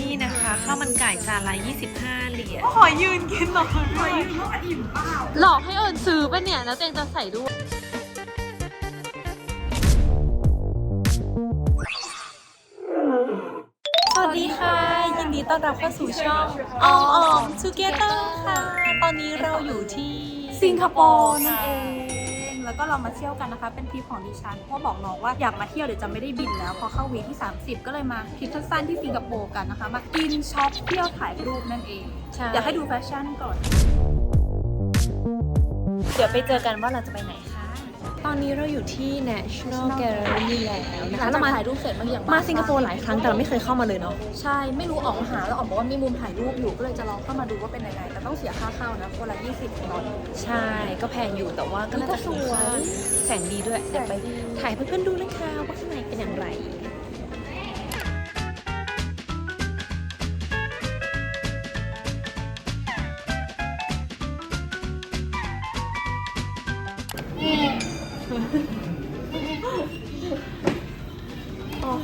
นี่นะคะข้าวมันไก่จานละ25 เหรียญขอยืนกินหน่อยขอยืนว่าอิ่มเปล่าหลอกให้เอิญซื้อป่ะเนี่ย แล้วเตงจะใส่ด้วย สวัสดีค่ะ ยินดีต้อนรับเข้าสู่ช่องออมออมทูเกเตอร์ค่ะ ตอนนี้เราอยู่ที่สิงคโปร์นั่นเอง แล้วก็เรามาเที่ยวกันนะคะ เป็นทริปของดิฉันเพราะบอกน้องว่าอยากมาเที่ยวเดี๋ยวจะไม่ได้บินแล้ว พอเข้าวีคที่ 30 ก็เลยมาทริปสั้นๆที่สิงคโปร์กันนะคะ มากินช็อปเที่ยวถ่ายรูปนั่นเองใช่อยากให้ดูแฟชั่นก่อน เดี๋ยวไปเจอกันว่าเราจะไปไหนคะ ตอนนี้เราอยู่ที่ National Gallery แล้วนะคะเราเรามามาถ่ายรูปเสร็จมาอย่างมาสิงคโปร์หลายครั้งแต่เราไม่เคยเข้ามาเลยเนาะใช่ไม่รู้ออกมาหาแล้วออกบอกว่ามีมุมถ่ายรูปอยู่ก็เลยจะลองเข้ามาดูว่าเป็นยังไงแต่ต้องเสียค่าเข้านะคนละ20ดอลลาร์ใช่ก็แพงอยู่แต่ว่าก็น่าจะก็สวยแสงดีด้วยเดี๋ยวไปถ่ายให้เพื่อนๆดูนะคะว่าข้างในเป็นอย่างไร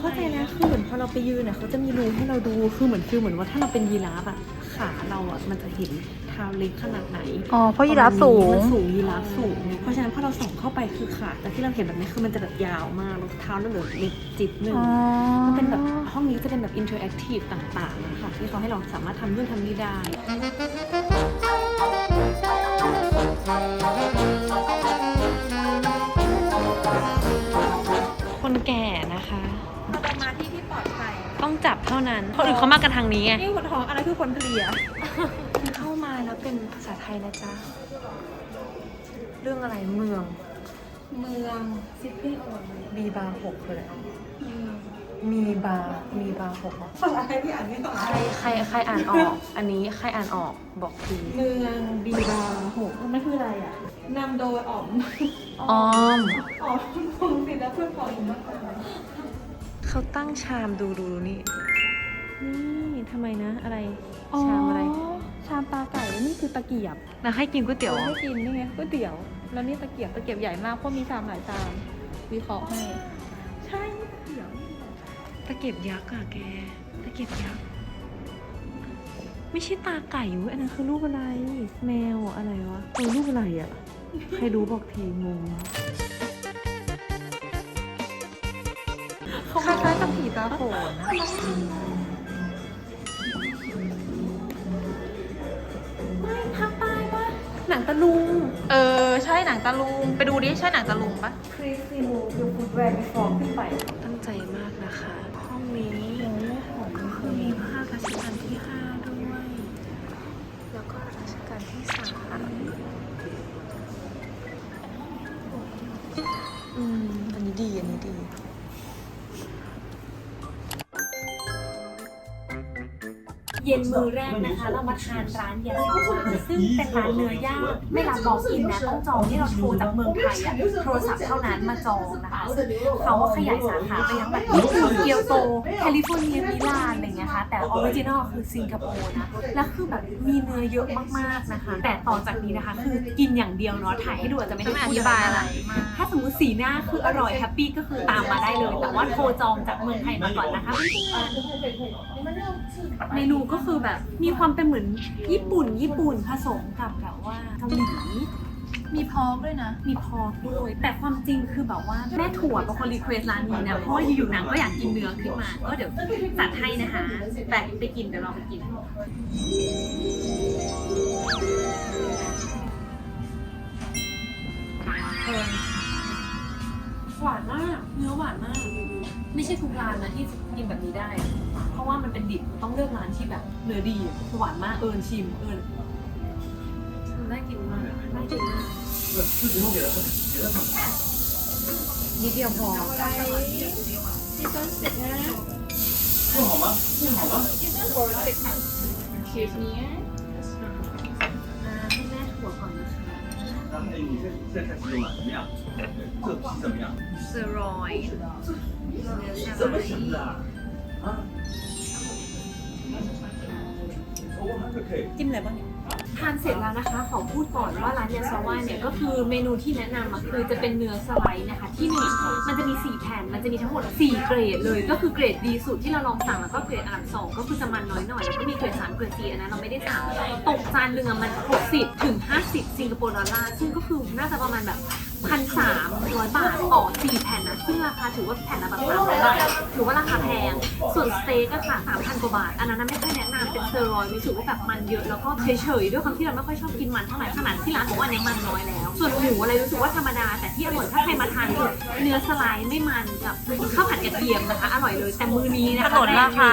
เข้าใจแล้วคือเหมือนพอเราไปยืนอะเขาจะมีรูให้เราดูคือเหมือนฟิลเหมือนว่าถ้าเราเป็นยีราฟอะขาเราอะมันจะเห็นเท้าเล็กขนาดไหนอ๋อเพราะยีราฟสูงมันสูงยีราฟสูง เพราะฉะนั้นพอเราส่องเข้าไปคือขาแต่ที่เราเห็นแบบนี้คือมันจะแบบยาวมากแล้วเท้าเราเหลือเล็กจิตหนึ่งมันเป็นแบบห้องนี้จะเป็นแบบอินเทอร์แอคทีฟต่างๆนะคะที่เขาให้เราสามารถทำนู่นทำนี่ได้ จับเท่านั้นคนอื่นเขามากันทางนี้ไงนี่คนท้องอะไรคือคนเพลียเข้ามาแล้วเป็นภาษาไทยนะจ๊ะ เรื่องอะไรเมือง เมืองซิตี้โอนมีบาร์หกคืออะไรมีบาร์มีบาร์หกเหรอฝั่งอะไรที่อ่านไม่ออกใครใครใครอ่านออก อันนี้ใครอ่านออกบอกทีเมืองบีบาร์หกมันคืออะไรอะนำโดยอ๋อมออมอ๋อมคงสิแล้วเพื่อนบอกมาก เลยเขาตั้งชามดูดูดูนี่ นี่ทำไมนะ อะไรชามอะไร ชามปลาไก่แล้วนี่คือตะเกียบนะให้กินก๋วยเตี๋ยวให้กินนี่ไงก๋วยเตี๋ยว แล้วนี่ตะเกียบตะเกียบใหญ่มากเพราะมีชามหลายชามวิเคราะห์ให้ใช่นี่ตะเกียบตะเกียบยักษ์อะแก ตะเกียบยักษ์ ไม่ใช่ตาไก่เว้ยอันนั้นคือรูปอะไร แมวอะไรวะเออรูปอะไรอะใครรู้บอกทีงง คล้ายๆกับผีตาโขนไม่ภาคใต้ปะหนังตะลุง เออ ใช่หนังตะลุง ไปดูดิ ใช่หนังตะลุงปะ Please remove your footwear before ขึ้นไป ตั้งใจมากนะคะ เย็นมือแรกนะคะ เรามาทานร้านยาซึ่งเป็นร้านเนื้อย่างไม่รับบอกอินนะต้องจองที่เราโทรจากเมืองไทยอะโทรศัพท์เท่านั้นมาจองนะคะเขาขยายสาขาไปยังแบบญี่ปุ่นเกียวโตแคลิฟอร์เนียมิลานอะไรเงี้ยค่ะแต่ออริจินอลคือสิงคโปร์นะแล้วคือแบบมีเนื้อเยอะมากๆนะคะ แต่ต่อจากนี้นะคะ คือกินอย่างเดียวเนาะถ่ายให้ดูจะไม่ได้พูดอะไรมากถ้าสมมติสีหน้าคืออร่อยแฮปปี้ก็คือตามมาได้เลย แต่ว่าโทรจองจากเมืองไทยมาก่อนนะคะ เมนูก็คือแบบมีความเป็นเหมือนญี่ปุ่น ญี่ปุ่นผสมกับแบบว่าเกาหลีมีพอกด้วยนะ มีพอกด้วย แต่ความจริงคือแบบว่าแม่ถั่วเป็นคนรีเควสร้านนี้นะเพราะว่าอยู่ๆนางก็อยากกินเนื้อขึ้นมา ก็เดี๋ยวจัดให้นะคะแต่ไปกินเดี๋ยวเราไปกินหวานมาก เนื้อหวานมาก ไม่ใช่ทุกร้านนะที่กินแบบนี้ได้ เพราะว่ามันเป็นดิบต้องเลือกร้านที่แบบเนื้อดีหวานมากเอิญชิมเอิญน่ากินมากน่ากินมากนิดเดียวพอไปซีซั่นเสร็จนะหอมปะหอมปะซีซั่นโอร์เสร็จค่ะเคสนี้อ่าให้แม่หัวก่อนนะคะ 哎，你现现在开始用了，怎么样？这皮怎么样？是，这怎么行的？啊？我还可以。进来你。 ทานเสร็จแล้วนะคะ ขอพูดก่อนว่าร้านยาซาว่าเนี่ยก็คือเมนูที่แนะนำอะคือจะเป็นเนื้อสไลด์นะคะ ที่หนึ่งมันจะมี 4 แผ่น มันจะมีทั้งหมด 4 เกรดเลย ก็คือเกรดดีสุดที่เราลองสั่งแล้วก็เกรดอันดับสองก็คือจะมันน้อยหน่อยแล้วก็มีเกรดสามเกรดสี่อันนั้นเราไม่ได้สั่งตกจานหนึ่งอะมัน 60ถึง50 สิงคโปร์ดอลลาร์ซึ่งก็คือน่าจะประมาณแบบพันสามร้อยบาทต่อ4แผ่นนะ ซึ่งราคาถือว่าแผ่นละแบบสามร้อยบาทถือว่าราคาแพง ส่วนสเต็กอะค่ะ3,000กว่าบาท อันนั้นไม่ค่อยแนะนำเป็นเซอร์รอยรู้สึกว่าแบบมันเยอะแล้วก็เฉยๆด้วยความที่เราไม่ค่อยชอบกินมันเท่าไหร่ขนาดที่ร้านบอกว่าอันนี้มันน้อยแล้ว ส่วนหมูอะไรรู้สึกว่าธรรมดา แต่ที่อร่อยถ้าใครมาทานคือเนื้อสไลด์ไม่มันกับข้าวผัดกระเทียมนะคะ อร่อยเลยแต่มือนี้นะคะถนนราคา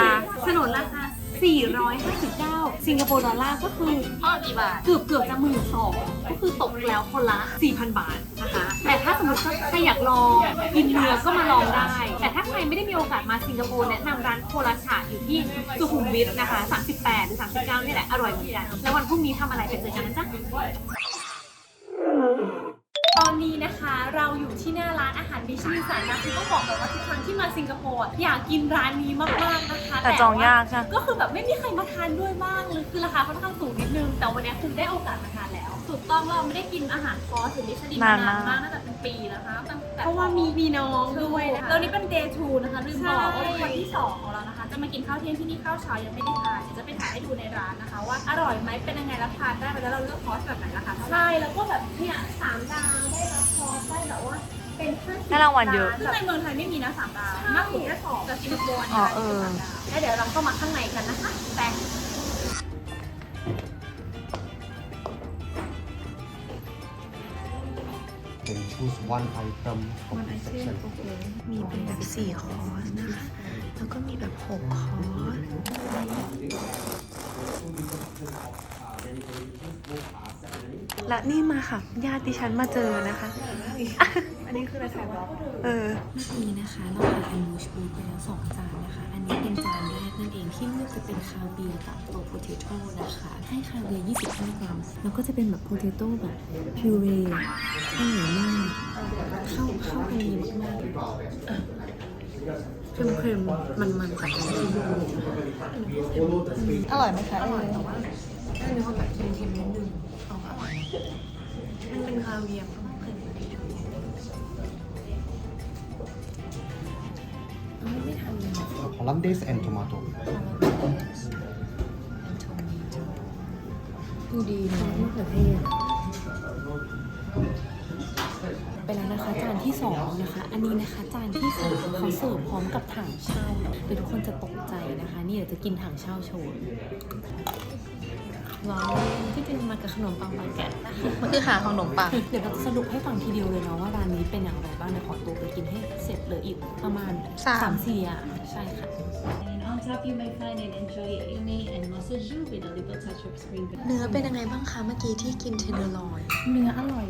ถนนราคา 459 สิงคโปร์ดอลลาร์ก็คือพ่อกี่บาท เกือบเกือบจะหมื่นสองก็คือตกแล้วคนละ 4,000 บาทนะคะ แต่ถ้าสมมติว่าใครอยากลองกินเนื้อก็มาลองได้ แต่ถ้าใครไม่ได้มีโอกาสมาสิงคโปร์แนะนำร้านโคราชาอยู่ที่สุขุมวิทนะคะ 38 หรือ 39 นี่แหละ อร่อยเหมือนกัน แล้ววันพรุ่งนี้ทำอะไรไปเจอกันนะจ๊ะตอ นนี้นะคะ เราอยู่ที่หน้าร้านอาหารมิชลินสายนะคือต้องบอกเลยว่าทุกครั้งที่มาสิงคโปร์อะอยากกินร้านนี้มากๆนะคะแต่จองว่ยากใช่ไหม ก็คือแบบไม่มีใครมาทานด้วยบ้างเลยคือราคาค่อนข้างสูงนิดนึง แต่วันนี้คือได้โอกาสมาทานแล้ว ถูกต้องเราไม่ได้กินอาหารคอร์สหรือมิชลินมานานมากน่าจะเป็นปีแล้วนะคะตั้งแต่เพราะว่ามีมีน้องด้วยนะคะ แล้วนี่เป็น day two นะคะลืมบอกว่าใช่เป็นวันที่สองของเรานะคะ จะมากินข้าวเที่ยงที่นี่ข้าวเช้ายังไม่ได้ทานเดี๋ยวจะไปถ่ายให้ดูในร้านนะคะ ว่าอร่อยไหมเป็นยังไงแล้วทานได้ไหมแล้วเราเลือกคอร์สแบบไหนราคาเท่าไหร่ใช่แล้วก็แบบเนี่ยสามดาวได้รับคอร์สได้แบบว่าเป็นห้าสิบได้รางวัลเยอะ ซึ่งในเมืองไทยไม่มีนะสามดาวมากสุดแค่สองแต่สิงคโปร์อ๋เนี่อยเออแล้วเดี๋ยวเราเข้ามาข้างในกันนะคะแต่ can choose one item from the section. มีเป็นแบบสี่คอร์สนะคะ แล้วก็มีแบบหกคอร์สและนี่มาค่ะ ญาติดิฉันมาเจอนะคะ อันนี้คืออะไรถ่บล็อกเออ เมื่อกี้นะคะ เราทานแอมบูชบูไปแล้วสองจานนะคะ อันนี้เป็นจานแรกนั่นเองที่เลือกจะเป็นคาเวียร์กับตัวโพเทโต้นะคะ ให้คาเวียร์25กรัมแล้วก็จะเป็นแบบโพเทโต้แบบพิวเรอร่อยมากเข้าเข้ากันดีมากๆ เค็มๆมันๆกับน้ำจิ้มอร่อยไหมคะอร่อยแต่ว่าถ้ามีความแบบเค็มๆนิดนึงเอาอร่อยมันเป็นคาเวียร์เพิ่มขึ้นไม่ทันเลยนะ Hollandaise and tomato. ดูดีนะมะเขือเทศ นะคะจานที่สองนะคะ อันนี้นะคะจานที่สามเขาเสิร์ฟพร้อมกับถังเช่าเดี๋ยวทุกคนจะตกใจนะคะ นี่เดี๋ยวจะกินถังเช่าโชว์ว้าวที่จริงมากับขนมปังบาแกตนะคะมันคือหาของขนมปัง เดี๋ยวเราจะสรุปให้ฟังทีเดียวเลยเนาะว่าร้านนี้เป็นอย่างไรบ้างเดี๋ยวขอตัวไปกินให้เสร็จเหลืออีกประมาณสามสามสี่อย่างใช่ค่ะ And on top, you may find an enjoy uni and massage you with a little touch of spring เนื้อเป็นยังไงบ้างคะเมื่อกี้ที่กินเทนเดอร์ลอยเนื้ออร่อย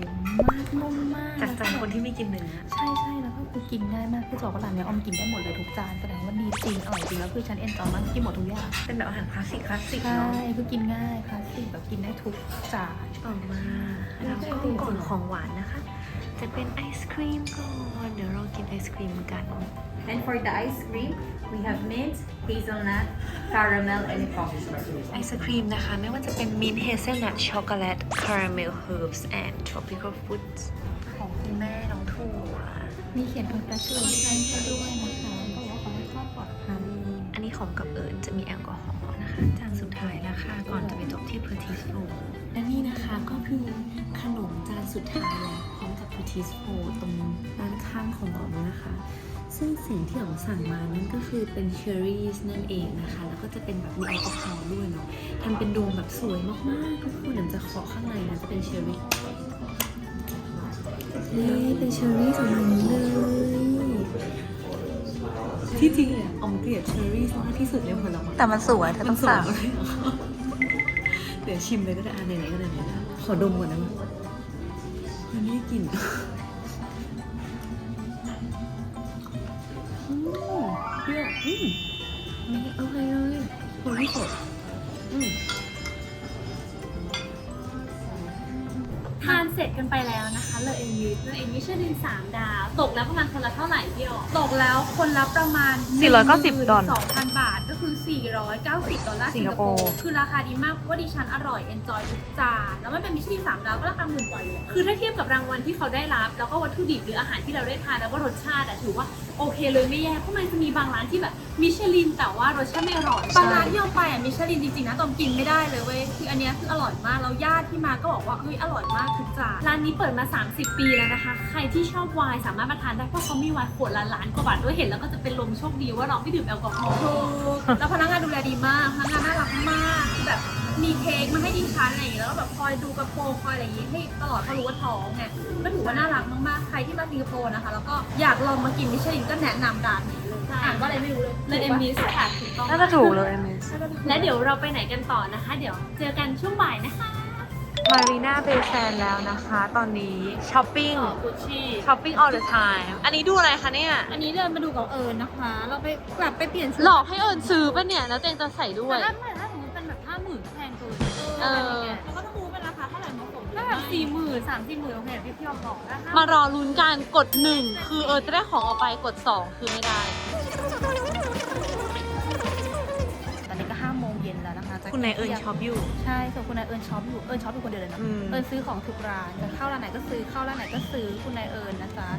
มากนุ่มมากจากใจคนที่ไม่กินเนื้อ ใช่ใช่แล้วก็คือกินง่ายมากคือจะบอกว่าร้านเนี้ยออมกินได้หมดเลยทุกจานแสดงว่าดีจริงอร่อยจริงแล้วคือฉันเอนจอยมากกินหมดทุกอย่างเป็นแบบอาหารคลาสสิกคลาสสิกใช่เนาะคือกินง่ายคลาสสิกแบบกินได้ทุกจาน ต่อมาเราก็ก่อนของหวานนะคะ จะเป็นไอศครีมก่อนเดี๋ยวเรากินไอศครีมกัน And for the ice cream, we have mint, hazelnut, caramel, and coffee. ไอศครีมนะคะ ไม่ว่าจะเป็นมินท์เฮเซลนัทช็อกโกแลตคาราเมลเฮิร์บส์แอนด์ทรอปิคอลฟรุตของคุณแม่น้องถั่วมีเขียน congratulations ให้ด้วยนะคะบอกว่าขอให้ทอดปลอดภัยอันนี้ของกับเอิญจะมีแอลกอฮอล์นะคะ จานสุดท้ายแล้วค่ะ ก่อนจะไปจบที่เพอร์ทิสโฟ และนี่นะคะก็คือขนมจานสุดท้ายแล้วพร้อมกับเพอร์ทิสโฟตรงด้านข้างของเรานะคะ ซึ่งสิ่งที่ผมสั่งมานั่นก็คือเป็นเชอร์รี่นั่นเองนะคะ แล้วก็จะเป็นแบบมีแอลกอฮอล์ด้วยเนาะทำเป็นดวงแบบสวยมากๆทุกคนเดี๋ยวจะขอข้างในนะจะเป็นเชอร์รี่นี่เป็นเชอร์รี่สมัยนี้เลยที่จริงเนี่ยออมเกลียดเชอร์รี่มากที่สุดในผลไม้แต่มันสวยเธอต้องสั่งมันสวย เดี๋ยวชิมเลยก็ได้อะไหนๆก็ไหนๆแล้วขอดมก่อนได้ไหมมันไม่ได้กลิ่นอืมเปรี้ยวอืมนี่โอเคเลยคนที่สดอืมทานเสร็จกันไปแล้วนะคะเลอเอ็นมิชเลอเอ็นมิชลินสามดาว ตกแล้วประมาณคนละเท่าไหร่เพี่อ๋อตกแล้วคนละประมาณ490ดอลลาร์ 2,000 บาท ก็คือ 490 ดอลลาร์สิสิงงคคโปโปร์ร์ คือราคาดีมากเพราะว่าดิฉันอร่อย เอนจอยทุกจาน แล้วมันเป็นมิชลินสามดาวก็ราคาหมื่นกว่าอยู่แล้วคือถ้าเทียบกับรางวัลที่เขาได้รับ แล้วก็วัตถุดิบหรืออาหารที่เราได้ทานแล้วก็รสชาติอะถือว่าโอเคเลยไม่แย่ เพราะมันจะมีบางร้านที่แบบมิชลินแต่ว่ารสชาติไม่อร่อย บางร้านที่เราไปอะมิชลินจริงๆนะตอมกินไม่ได้เลยเว้ย คืออันเนี้ยคืออร่อยมาก แล้วญาติที่มาก็บอกว่าเฮ้ยอร่อยมากทุกจาน ร้านนี้เปิดมา 30 ปีแล้วนะคะ ใครที่ชอบไวน์สามารถมาทานได้เพราะเขามีไวน์ขวดละล้านกว่าบาทด้วยเห็นแล้วก็จะเป็นลมโชคดีว่าเราไม่ดื่มแอลกอฮอล์ถูกแล้วพนักงานดูแลดีมาก พนักงานน่ารักมากคือแบบมีเค้กมาให้ดิฉันอะไรอย่างเงี้ยแล้วก็แบบคอยดูกระโปรงคอยอะไรอย่างงี้ให้ตลอดเพราะรู้ว่าท้องไงก็ถือว่าน่ารักมากๆ ใครที่มาสิงคโปร์นะคะ แล้วก็อยากลองมากินมิชลินก็แนะนำร้านนี้เลยอ่านว่าอะไรไม่รู้เลยเลยเอ็มมิสค่ะถูกต้องน่าจะถูกเลยเมสและเดี๋ยวเราไปไหนกันต่อนะคะ เดี๋ยวเจอกันช่วงบ่ายนะคะ มารีนาเบย์แซนแล้วนะคะ ตอนนี้ช้อปปิ้งกุชชี่ช้อปปิ้ง all the time อันนี้ดูอะไรคะเนี่ย อันนี้เดินมาดูกับเอิญนะคะ เราไปแบบไปเปลี่ยนชุดหลอกให้เอิญซื้อป่ะเนี่ย แล้วเตงจะใส่ด้วย แต่ถ้าถ้าสมมติเป็นแบบห้าหมื่นแพงเกินเออแล้วก็ต้องรู้เป็นราคาเท่าไหร่เหมาะสมถ้าแบบสี่หมื่นสามสี่หมื่นโอเคพี่พี่ยอมบอกนะมารอลุ้นการกดหนึ่งคือเออจะได้ของออกไปกดสองคือไม่ได้ คะจะคุณนายเอิญช็อปอยู่ ใช่ส่วนคุณนายเอิญช็อปอยู่ เอิญช็อปอยู่คนเดียวเลยนะ อืม เอิญซื้อของทุกร้านจะเข้าร้านไหนก็ซื้อ เข้าร้านไหนก็ซื้อ คุณนายเอิญนะจ๊ะ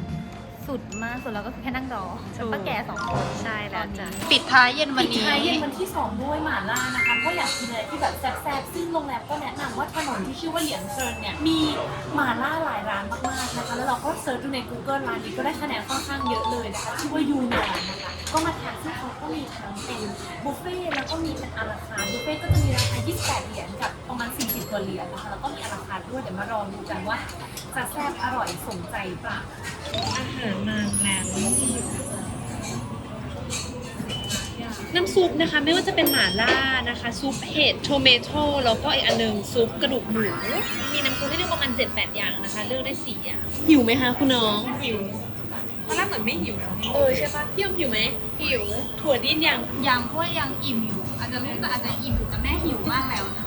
สุดมาก ส่วนเราก็คือแค่นั่งรอแล้วป้าแก่สองคน ใช่แล้วจ้ะตอนนี้ปิดท้ายเย็นวันปิดนี้ ท้ายเย็นวันที่ 2 ด้วยหม่าล่านะคะเพราะอยากกินอะไรที่แบบแซ่บๆซึ่งโรงแรมก็แนะนำว่าถนนที่ชื่อว่าเหลียงเซินเนี่ยมีหม่าล่าหลายร้านมากๆนะคะ แล้วเราก็เซิร์ชดูใน Google ร้านนี้ก็ได้คะแนนค่อนข้างเยอะเลยนะคะชื่อว่ายูนานนะคะก็มาทานซึ่งเขา ก็มีทั้งเป็นบุฟเฟ่ต์แล้วก็มีเป็นอาราคาร์ทบุฟเฟ่ต์ก็จะมีราคา 28 เหรียญกับประมาณ 40กว่าเหรียญนะคะแล้วก็มีอาราคาร์ทด้วยเดี๋ยวมารอดูกันว่าจะแซ่บอร่อยสมใจเปล่าอาหารมาแล้วน้ำซุปนะคะไม่ว่าจะเป็นหม่าล่านะคะ ซุปเห็ดโทเมโต้แล้วก็อีกอันหนึงซุปกระดูกหมูมีน้ำซุปให้เลือกประมาณ7-8 อย่างนะคะ เลือกได้ 4 อย่างหิวไหมคะคุณน้องหิว ตอนแรกเหมือนไม่หิวนะเออใช่ปะพี่ยมหิวไหมหิวถั่วดิ้นยังยังเพราะว่ายังอิ่มอยู่ อาจจะลูกแต่อาจจะอิ่มอยู่แต่แม่หิวมากแล้วนะคะ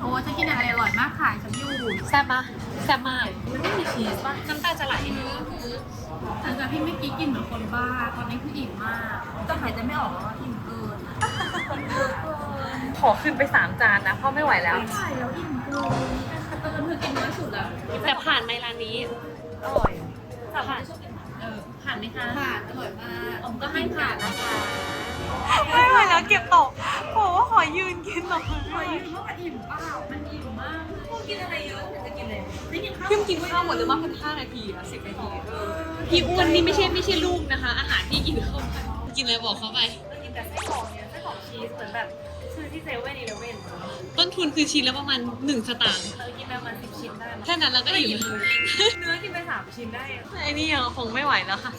โอ้จะกินอะไรอร่อยมากค่ะฉันอยู่แซ่บปะแซ่บมากมันไม่มีชีสปะน้ำตาจะไหลหลังจากที่เมื่อกี้กินเหมือนคนบ้า ตอนนี้คืออิ่มมากก็หายใจไม่ออกแล้วว่าอิ่มเกินอิ่มเกินขอขึ้นไป3จานนะเพราะไม่ไหวแล้วไม่ไหวแล้วอิ่มเกินเกินคือกินน้อยสุดแล้วแต่ผ่านไหมร้านนี้อร่อยผ่านเออ ผ่านไหมคะ ผ่านอร่อยมาก ผมก็ให้ผ่านนะคะ ไม่ไหวแล้วเก็บตกโอ้ขอยืนกินหน่อยอร่อยเพราะมันอิ่มเปล่า มันอิ่มมากพวกกินอะไรเยอะถึงจะกินเลยได้กินข้าวพี่กินข้าวหมดเลยว่าพันห้านาทีอะสิบนาทีพี่อ้วนนี่ไม่ใช่ไม่ใช่ลูกนะคะ อาหารที่กินเข้าไปกินอะไรบอกเขาไปเรากินแต่ไส้กรอกเนี่ยไส้กรอกชีสเหมือนแบบ ซื้อที่เซเว่นอีเลเว่นต้นทุนคือชิ้นละประมาณ1สตางค์เรากินไปประมาณสิบชิ้นได้มั้งแค่นั้นเราก็อิ่มเนื้อกินไปสามชิ้นได้อะไอ้นี่ยังคงไม่ไหวแล้วค่ะ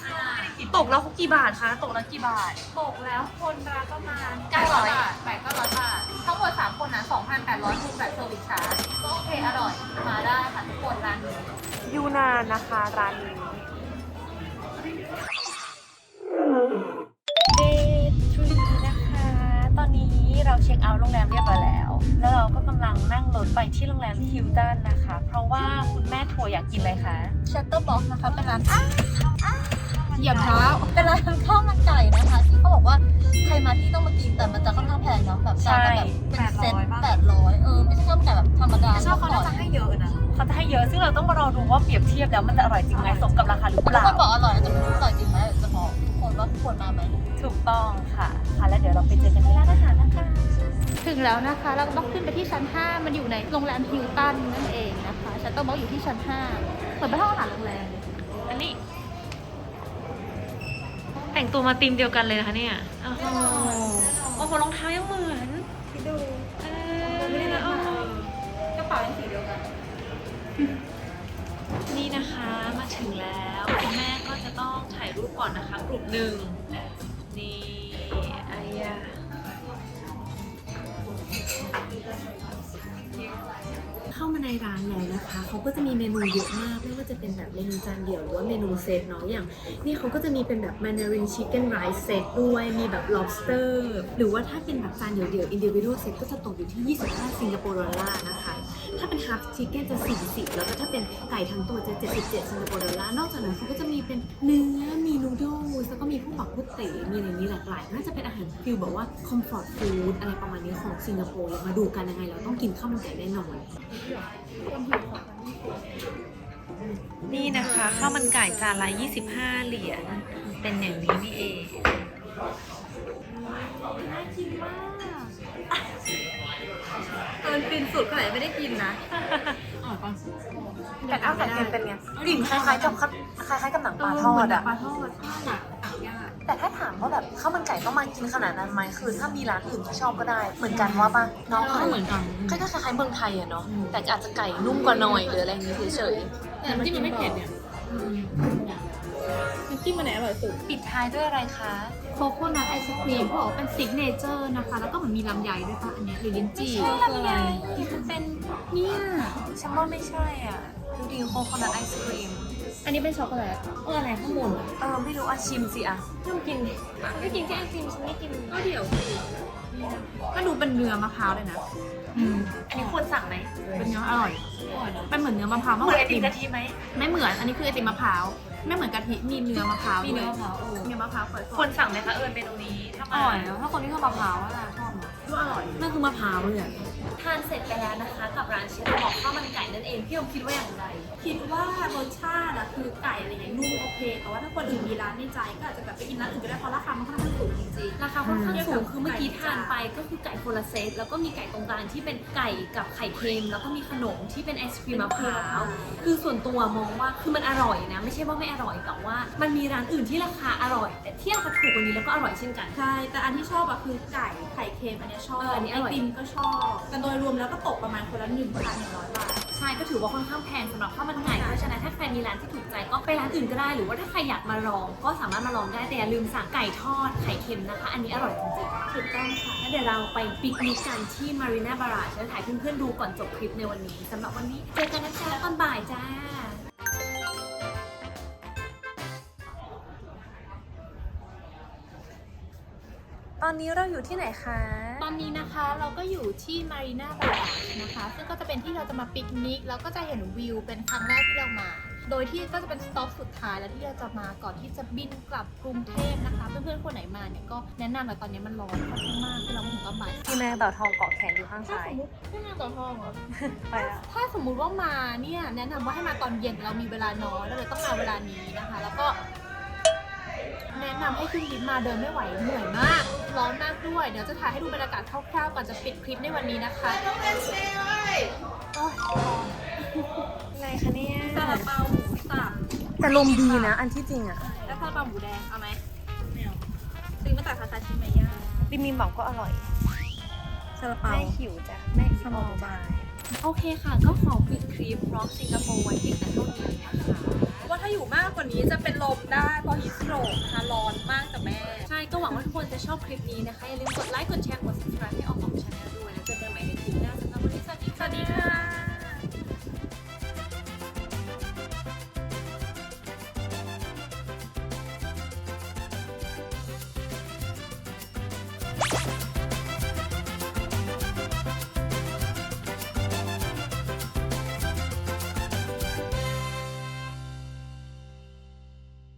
ตกแล้วกี่บาทคะ ตกแล้วกี่บาท ตกแล้วคนละประมาณ900บาทแปดเก้าร้อยบาท ทั้งหมดสามคนนะ2,800คูณแบบเซอร์วิสชาร์จก็โอเคอร่อย มาได้ค่ะทุกคนร้านนี้ยูนานนะคะร้านนี้ คเอาท์โรงแรมเรียบร้อยแล้ว แล้วเราก็กำลังนั่งรถไปที่โรงแรมที่ฮิลตันนะคะ เพราะว่าคุณแม่ทัวร์อยากกินอะไรคะชัตเตอร์บ็อกนะคะเป็นร้านเหยียบเท้าเป็นร้านข้าวมันไก่นะคะที่เขาบอกว่าใครมาที่ต้องมากินแต่มันจะค่อนข้างแพงเนาะแบบจานละแบบเป็นเซ็ตแปดร้อยเออไม่ใช่ข้าวมันไก่แบบธรรมดาชอบเขาน่าจะให้เยอะนะเขาจะให้เยอะซึ่งเราต้องมารอดูว่าเปรียบเทียบแล้วมันจะอร่อยจริงไหมสมกับราคาหรือเปทุกล่าคนบอกอร่อยแต่ไม่รู้อร่อยจริงไหมจะบอกทุกคนว่าควรมาไหมถูกต้องค่ะค่ะแล้วเดี๋ยวเราไปเจอกันที่ร้านอาหารนะคะ ถึงแล้วนะคะ เราต้องขึ้นไปที่ชั้น 5 มันอยู่ในโรงแรมฮิลตันนั่นเองนะคะชัตเตอร์บ็อกอยู่ที่ชั้น 5 เหมือนไปห้องอาหารโรงแรมเลยอันนี้ แต่งตัวมาธีมเดียวกันเลยนะคะเนี่ย โอ้โหโอ้โหรองเท้ายังเหมือนดูเออไม่ได้นัดมากระเป๋าเป็นสีเดียวกัน นี่นะคะมาถึงแล้วคุณแม่ก็จะต้องถ่ายรูปก่อนนะคะ กลุ่มหนึ่งนี่ เข้ามาในร้านแล้วนะคะเขาก็จะมีเมนูเยอะมากไม่ว่าจะเป็นแบบเมนูจานเดี่ยวหรือว่าเมนูเซตเนาะอย่างนี่เขาก็จะมีเป็นแบบ Mandarin Chicken Rice Set ด้วยมีแบบ lobster หรือว่าถ้าเป็นแบบจานเดี่ยวๆ individual set ก็จะตกอยู่ที่ 25 สิงคโปร์ดอลลาร์นะคะ ถ้าเป็นฮาร์ฟชิคเก้นจะ 40 แล้วก็ถ้าเป็นไก่ทั้งตัวจะ 77ซิงคโปร์ดอลลาร์นอกจากนั้นเขาก็จะมีเป็นเนื้อ แล้วก็มีพวกปักกุเต๋มีอะไรนี้หลากหลายน่าจะเป็นอาหารฟิลแบบว่าคอมฟอร์ตฟู้ดอะไรประมาณนี้ของสิงคโปร์มาดูกันยังไงเราต้องกินข้าวมันไก่แน่นอนนี่นะคะข้าวมันไก่จานละ25 เหรียญเป็นอย่างนี้นี่เองเกินฟินสุดขนาดไม่ได้กินนะแต่ข้าวไก่เค็มเป็นไงกลิ่นคล้ายๆกับข้าวคล้ายๆกับหนังปลาทอดอะปลาทอดใช่ตักยาก แต่ถ้าถามว่าแบบข้าวมันไก่ต้องมากินขนาดนั้นไหมคือ ถ้ามีร้านอื่นที่ชอบก็ได้ เหมือนกันว่าป่ะเน้องก็เหมือนกันคล้ายๆคล้ายๆเมืองไทยอะเนาะแต่อาจจะไก่นุ่มกว่าหน่อยหรืออะไรอย่างนี้เฉยแต่น้ำจิ้มมันไม่เผ็ดเนี่ยน้ำจิ้มมันไหนอร่อยสุดๆปิดท้ายด้วยอะไรคะโคโคนัทไอศครีมเขาบอกว่าเป็นซิกเนเจอร์นะคะ แล้วก็เหมือนมีลำไยด้วยป่ะอันเนี้ยหรือลิ้นจี่ลำไยมันเป็นเนี่ยฉันว่าไม่ใช่อะดูดีโคโคนัทไอศครีม อันนี้เป็นช็อกโกแลตเอออะไรข้างบนอะเออไม่รู้อะชิมสิอะห้ามกินไม่กินแค่ไอติมฉันไม่กินก็เดี๋ยวก็ดูเป็นเนื้อมะพร้าวเลยนะอันนี้ควรสั่งไหมเป็นเนื้ออร่อยเป็นเหมือนเนื้อมะพร้าวเหมากมืกอนไอว่าไอติติมมกะทิไหมไม่เหมือนอันนี้คือไอติมมะพร้าวไม่เหมือนกะทิมีเนื้อมะพร้าวมีเนื้อด้วยมะพร้าวเออเนื้อมะพร้าวฝอยควรสั่งไหมคะเอิญเมนูนี้ถ้าอมาร่อยนะถ้าคนที่ชอบมะพร้าวอะชอบนะก็อร่อยนั่นคือมะพร้าวเลยอะ ทานเสร็จไปแล้วนะคะ กับร้านเชฟบอกข้าวมันไก่นั่นเองพี่ยมคิดว่าอย่างไร คิดว่ารสชาติอะคือไก่อะไรอย่างเงี้ยนุ่มโอเค แต่ว่าถ้าคนอื่นมีร้านในใจก็อาจจะแบบไปกินร้านอื่นก็ได้เพราะราคามันค่อนข้างสูงจริงๆราคาค่อนข้างสูงคือเมื่อกี้ไก่ทานไปก็คือไก่คนละเซตแล้วก็มีไก่ตรงกลางที่เป็นไก่กับไข่เค็มแล้วก็มีขนมที่เป็นไอศครีมมะพร้าวคือส่วนตัวมองว่าคือมันอร่อยนะ ไม่ใช่ว่าไม่อร่อยแต่ว่า มันมีร้านอื่นที่ราคาอร่อย แต่ที่ราคาถูกกว่านี้แล้วก็อร่อยเช่นกันใช่แต่อันที่ชอบอะคือไก่ไข่เค็มอันเนี้ยชอบเอออันนี้อร่อยไอติมก็ชอบแต่โดยรวมแล้วก็ตกประมาณคนละหนึ่งพันหนึ่งร้อยบาท ใช่ก็ถือว่าค่อนข้างแพงสำหรับข้าวมันไก่เพราะฉะนั้นถ้าใครมีร้านที่ถูกใจก็ไปร้านอื่นก็ได้หรือว่าถ้าใครอยากมาลอง ก็สามารถมาลองได้แต่อย่าลืมสั่งไก่ทอดไข่เค็มนะคะ อันนี้อร่อยจริงๆถูกต้องค่ะงั้นเดี๋ยวเราไปปิกนิกกันที่มารีนาบาราชแล้วถ่ายเพื่อนๆดูก่อนจบคลิปในวันนี้สำหรับวันนี้เจอกันนะจ๊ะตอนบ่ายจ้า อนนี้เราอยู่ที่ไหนคะ ตอนนี้นะคะเราก็อยู่ที่มารีนาบาร์นะคะ ซึ่งก็จะเป็นที่เราจะมาปิกนิกแล้วก็จะเห็นวิวเป็นครั้งแรกที่เรามา โดยที่ก็จะเป็นสต็อปสุดท้ายแล้วที่เราจะมาก่อนที่จะบินกลับกรุงเทพนะคะ เพื่อนๆคนไหนมาเนี่ยก็แนะนำแต่ตอนนี้มันร้อนค่อนข้างมากคือเรามาถึงตอนบ่ายที่แม่เต่าทองเกาะแขนอยู่ข้างถ้าซ้าสย มมติไม่มาต่อทองเหรอ ไปแล้วถ้าสมมุติว่ามาเนี่ยแนะนำว่าให้มาตอนเย็นเรามีเวลาน้อยเราเลยต้องมาเวลานี้นะคะ แล้วก็ แนะนำให้ขึ้นลิฟต์มาเดินไม่ไหวเหนื่อยมาก ร้อนมากด้วย เดี๋ยวจะถ่ายให้ดูบรรยากาศคร่าวๆก่อนจะปิดคลิปในวันนี้นะคะโอ้ยร้อนอะไรคะเนี่ยซาลาเปาหมูสับแต่ลมดีนะ อันที่จริงอะแล้วซาลาเปาหมูแดงเอาไหมไม่เอาซื้อมาจากคาคาชิมายาบิมิมบอกก็อร่อยซาลาเปาแม่หิวจ้ะแม่หิวสมองบายโอเคค่ะ ก็ขอปิดคลิป จะเป็นลมได้เพราะฮิสโตรกนะคะร้อนมากกับแม่ ใช่ก็หวังว่าทุกคนจะชอบคลิปนี้นะคะอย่าลืมกดไลค์กดแชร์กด subscribe